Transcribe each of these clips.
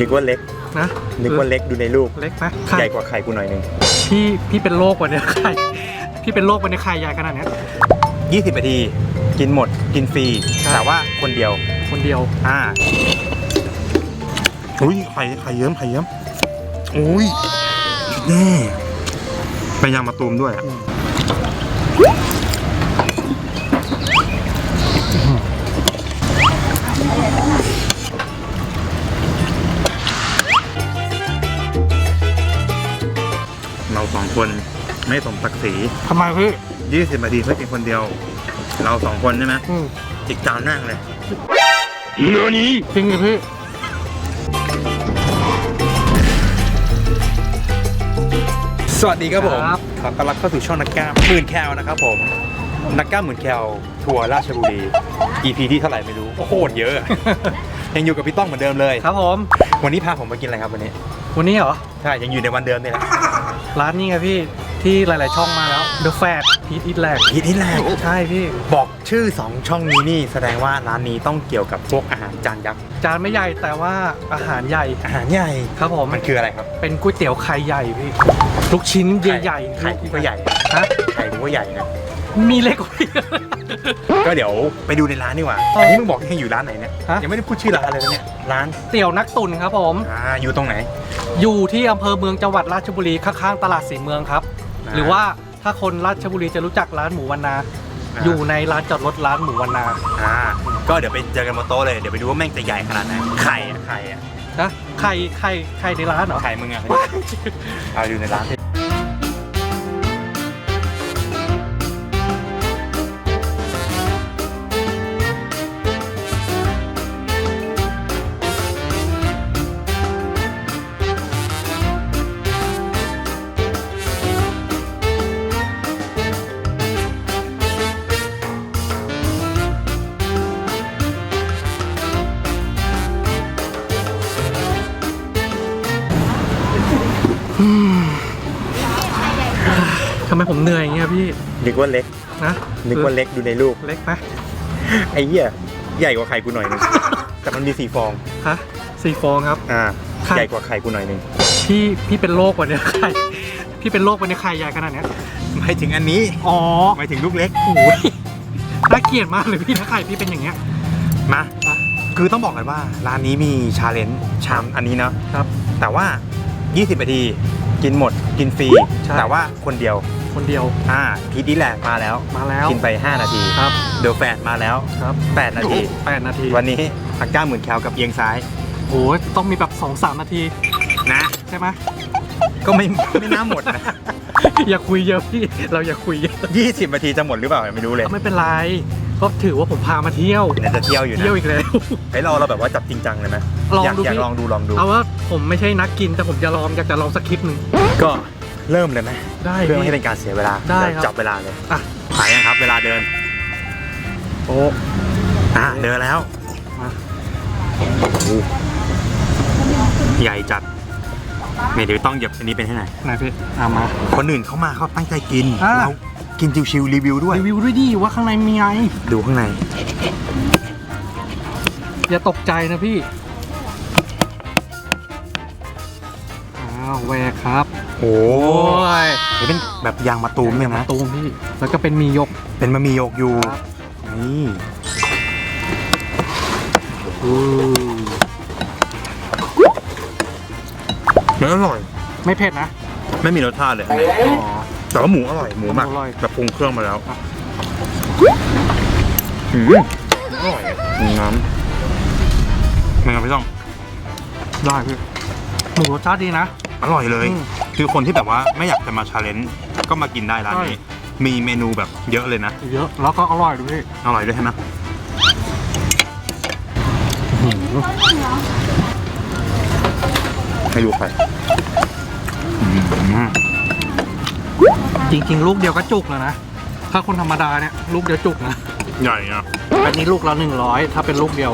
นึกว่าเล็ก นะนึกว่าเล็กดูในรูป เล็กไหมไข่ใหญ่กว่าไข่กูหน่อยหนึงพี่พี่เป็นโรควันนี้ไข่พี่เป็นโรควันนี้ไข่ใหญ่ขนาดเนี้ย 20นาที กินหมด กินฟรีครับแต่ว่าคนเดียว คนเดียวอ่าอุ้ยไข่ไข่เยิ้มไข่เยิ้มอุ้ยแน่เป็นยางมะตูมด้วยอะ คนไม่สมศักดิ์ศรีทำไมพี่20นาทีเพื่อกินคนเดียว เราสองคนใช่ไหมอืมอีกจานนั่งเลยจริงเหรอพี่สวัสดีครับผม ครับ ขอต้อนรับเข้าสู่ช่องนักกล้ามหมื่นแคลนะครับผม นักกล้ามหมื่นแคลทัวร์ราชบุรี EP ที่เท่าไหร่ไม่รู้โคตรเยอะ ยังอยู่กับพี่ต้องเหมือนเดิมเลย ครับผม วันนี้พาผมมากินอะไรครับวันนี้ วันนี้เหรอ ใช่ ยังอยู่ในวันเดิมนี่แหละ ร้านนี้ไงพี่ที่หลาย ๆ ช่องมาแล้ว The Fat Eat It Lag ฮิตที่แรกใช่พี่ บอกชื่อ 2 ช่องนี้นี่แสดงว่าร้านนี้ต้องเกี่ยวกับพวกอาหารจานยักษ์จานไม่ใหญ่แต่ว่าอาหารใหญ่อาหารใหญ่ครับผมมันคืออะไรครับเป็นก๋วยเตี๋ยวไข่ใหญ่พี่ลูกชิ้นใหญ่ๆไข่กูก็ใหญ่ฮะไข่กูก็ใหญ่นะมีเล็กกว่าพี่ ก็เดี๋ยวไปดูในร้านดีกว่าอ๋ออัอันนี้มึงบอกให้อยู่ร้านไหนเนี่ยฮะ ยังไม่ได้พูดชื่อร้านเลยนะเนี่ยร้านเตี๋ยวนักตุนครับผม อ่าอยู่ตรงไหน อยู่ที่อำเภอเมืองจังหวัดราชบุรีข้างๆตลาดสีเมืองครับ อ่าหรือว่าถ้าคนราชบุรีจะรู้จักร้านหมูวันนา อ่า อยู่ในร้านจอดรถร้านหมูวันนาอ่าก็เดี๋ยวไปเจอกันบนโต๊ะเลยเดี๋ยวไปดูว่าแม่งจะใหญ่ขนาดไหนไข่อะไข่อะนะไข่ไข่ไข่ในร้านเหรอไข่มึงอะเอาอยู่ในร้าน ทำไมผมเหนื่อยอย่างเงี้ยพี่นึกว่าเล็กนะนึกว่าเล็กดูในรูปเล็กไหมไอ้เหี้ยใหญ่กว่าไข่กูหน่อยหนึงแต่มันมีสี่ฟองฮะสี่ฟองครับอ่าไข่ใหญ่กว่าไข่กูหน่อยหนึงพี่พี่เป็นโรควันนี้ไข่พี่เป็นโรควันนี้ไข่ใหญ่ขนาดเนี้ยหมายถึงอันนี้อ๋อหมายถึงลูกเล็กโอ้ยน่าเกลียดมากเลยพี่ถ้าไข่พี่เป็นอย่างเงี้ยมาอะคือต้องบอกกันว่าร้านนี้มีชาเลนจ์ชามอันนี้เนาะครับ แต่ว่า 20นาทีกินหมดกินฟรีใช่แต่ว่าคนเดียว คนเดียว อ่าพีดีแลกมาแล้ว มาแล้วกินไป 5 นาทีครับเดลแฟดมาแล้วครับ8นาทีแปดนาทีวันนี้อักก้าหมื่นแคลกับเอียงซ้ายโอ้ยต้องมีแบบสองสามนาทีนะใช่ไหมก็ไม่ไม่น่าหมดนะอย่าคุยเยอะพี่เราอย่าคุยเยอะ20นาทีจะหมดหรือเปล่าไม่รู้เลยไม่เป็นไรก็ถือว่าผมพามาเที่ยวเดี๋ยวจะเที่ยวอยู่นะเที่ยวอีกแล้วให้เราเราแบบว่าจับจริงจังเลยไหมลองอยากดูอยากพี่ลองดูลองดูเอาว่าผมไม่ใช่นักกินแต่ผมจะลองอยากจะลองสักคลิปหนึ่งก็ เริ่มเลยไหมได้เพื่อไม่พี่ให้เป็นการเสียเวลาได้เยวครับจับเวลาเลยอะหายยังครับ เวลาเดิน โอ้ อะเดินแล้วมาใหญ่จัดเนี่ยเดี๋ยวต้องเหยียบอันนี้เป็นให้ไหนอยไหนพี่เอามา คนอื่นเขามาเขาตั้งใจกินอะ เรากินชิวๆรีวิวด้วย รีวิวด้วยดิว่าข้างในมีไง ดูข้างในอย่าตกใจนะพี่ อ้าวแหวกครับโอ้ยเดี๋ยวเป็นแบบยางมะตูมเนี่ยนะ ตูมพี่ แล้วก็เป็นมียก เป็นมะหมี่โยกอยู่ ครับ นี่อู้มันอร่อย ไม่เผ็ดนะ ไม่มีรสชาติเลย อ๋อ แต่ว่าหมูอร่อย หมูหมักหมูอร่อย แบบปรุงเครื่องมาแล้วครับอืมอร่อยน้ำเป็นไงพี่ต้องได้พี่หมูรสชาติดีนะ อร่อยเลย อืมคือคนที่แบบว่าไม่อยากจะมาชาเลนจ์ก็มากินได้ร้านนี้ ใช่ มีเมนูแบบเยอะเลยนะ เยอะแล้วก็อร่อยด้วยพี่อร่อยด้วยใช่ไหมให้ดูใครจริง ๆ ลูกเดียวก็จุกแล้วนะ ถ้าคนธรรมดาเนี่ยลูกเดียวจุกนะ ใหญ่นะอันนี้ลูกละหนึ่งร้อยถ้าเป็นลูกเดียว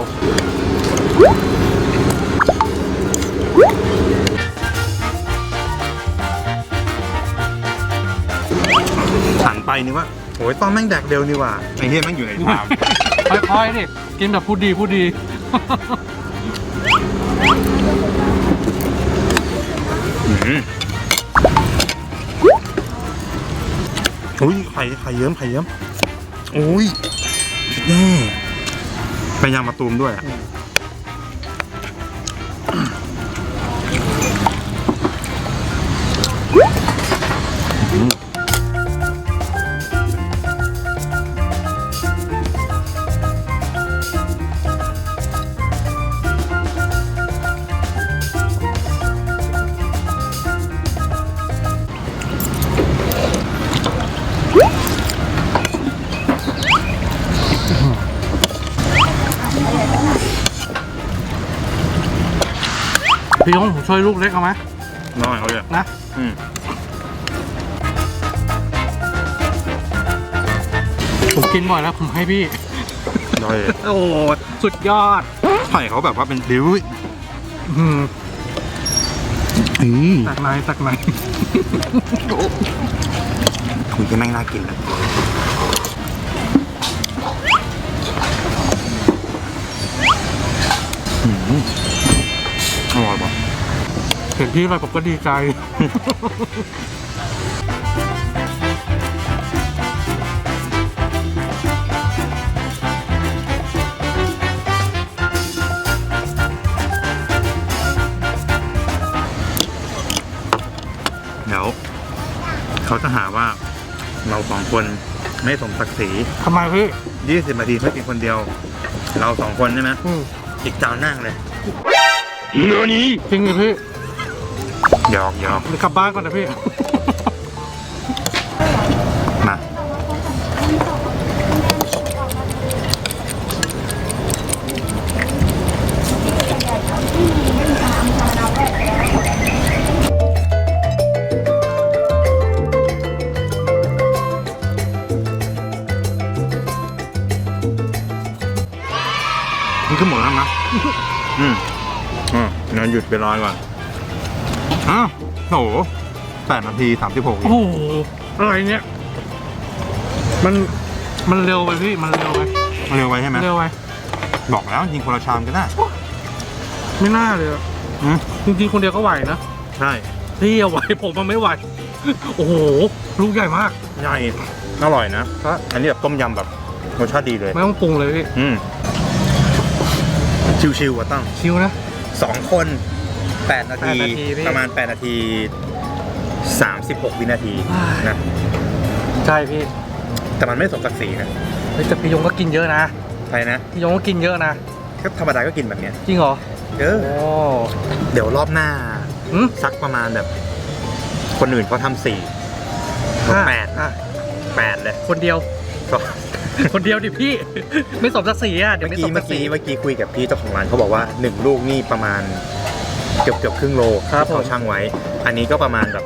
ไปนึกว่าโอ้ยต้องแม่งแดกเดียวนี่หว่าไอ้เฮียแม่งอยู่ในชาม ค่อยๆดิกินแบบพูดดีพูดดีมอุ้ยไข่ไข่เยิ้มไข่เยิ้มอุ้ยแย่เป็นยางมาตูมด้วยอะ พี่ยงผมช่วยลูกเล็กเอาไหมน้อยเขาเลยนะอืมผมกินบ่อยแล้วผมให้พี่ น้อยเลยโอ้สุดยอดไข่เขาแบบว่าเป็นริ้วอืมอืมตักไหนตักไหนคุยกันนั่งน่ากินนะอืมอร่อยปะเห็นพี่ไปผมก็ดีใจ เดี๋ยวเขาจะหาว่าเราสองคนไม่สมศักดิ์ศรีทำไมพี่ ยี่สิบนาทีเพื่อกินคนเดียว เราสองคนใช่ไหมอืมอีกจานนั่งเลยจริงดิพี่ หยอกหยอกเดี๋ยวกลับบ้านก่อนนะพี่ มานี่คือหมดแล้วนะ อืมอ่าเดี๋ยวหยุดไปรอก่อน อ้าวโหแปดนาทีสามสิบหกโอ้โหอะไรเนี่ย มันมันเร็วไปพี่มันเร็วไปเร็วไปใช่ไหมเร็วไปบอกแล้วจริงคนละชามก็ได้ไม่น่าเลยอะอืมจริงๆคนเดียวก็ไหวนะใช่พี่เอาไหวผมมันไม่ไหว โอ้โหลูกใหญ่มากใช่อร่อยนะครับอันนี้แบบต้มยำแบบรสชาติดีเลย ไม่ต้องปรุงเลยพี่อืมชิวๆว่ะตั้งชิวนะสองคน แปดนาที แปดนาทีพี่ ประมาณแปดนาทีสามสิบหกวินาทีอ่านนะใช่พี่แต่มันไม่สมศักดิ์ศรีนะเฮ้ยแต่พี่ยงก็กินเยอะนะใช่นะพี่ยงก็กินเยอะนะก็ธรรมดาก็กินแบบเนี้ยจริงเหรอเออโอ้เดี๋ยวรอบหน้า หืมสักประมาณแบบ คนอื่นเขาทำสี่เราแปดอะแปดเลยคนเดียว ก็ คนเดียวดิพี่ ไม่สมศักดิ์ศรีอะเดี๋ยวเมื่อไม่สกี้มศัเมื่กอดิ์ศรีกี้เมื่อกี้คุยกับพี่เจ้าของร้านเขาบอกว่าหนึ่งลูกนี่ประมาณ เกือบเกือบครึ่งโลครับที่เขาผมช่างไว้ อันนี้ก็ประมาณแบบ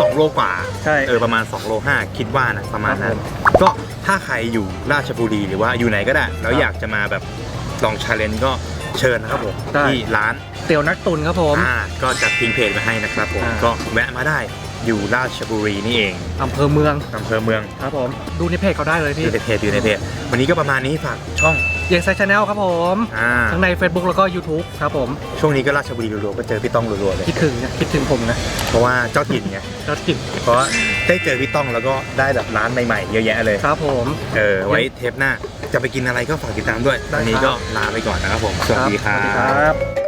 สองโลกว่า ใช่ เออประมาณ2โล5คิดว่านะประมาณนั้นครับก็ถ้าใครอยู่ราชบุรีหรือว่าอยู่ไหนก็ได้ แล้วครับอยากจะมาแบบลองชาเลนจ์ก็เชิญนะครับผม ได้ ที่ร้านเตี๋ยวนักตุนครับผม อ่าก็จะทิ้งเพจไว้ให้นะครับผม อ่า ก็แวะมาได้ อยู่ราชบุรีนี่เองอำเภอเมืองอำเภอเมืองครับผม ดูในเพจเขาได้เลยอพี่ยู่ในเพจอยู่ในเพจวันนี้ก็ประมาณนี้ฝากช่องเยังไซชาแนลครับผม อ่าทั้งใน Facebook แล้วก็ YouTube ครับผม ช่วงนี้ก็ราชบุรีรัวๆก็เจอพี่ต้องรัวๆเลย คิดถึงนะคิดถึงผมนะเพราะว่าเจ้าถิ่นไงแล้วกินเพราะว่าได้เจอพี่ต้องแล้วก็ได้แบบร้านใหม่ๆเยอะแยะเลยครับผม เออไว้เทปหน้าจะไปกินอะไรก็ฝากติดตามด้วยได้วันนี้ครับก็ลาไปก่อนนะครับผมสวัสดีครัสวัสดีบครับ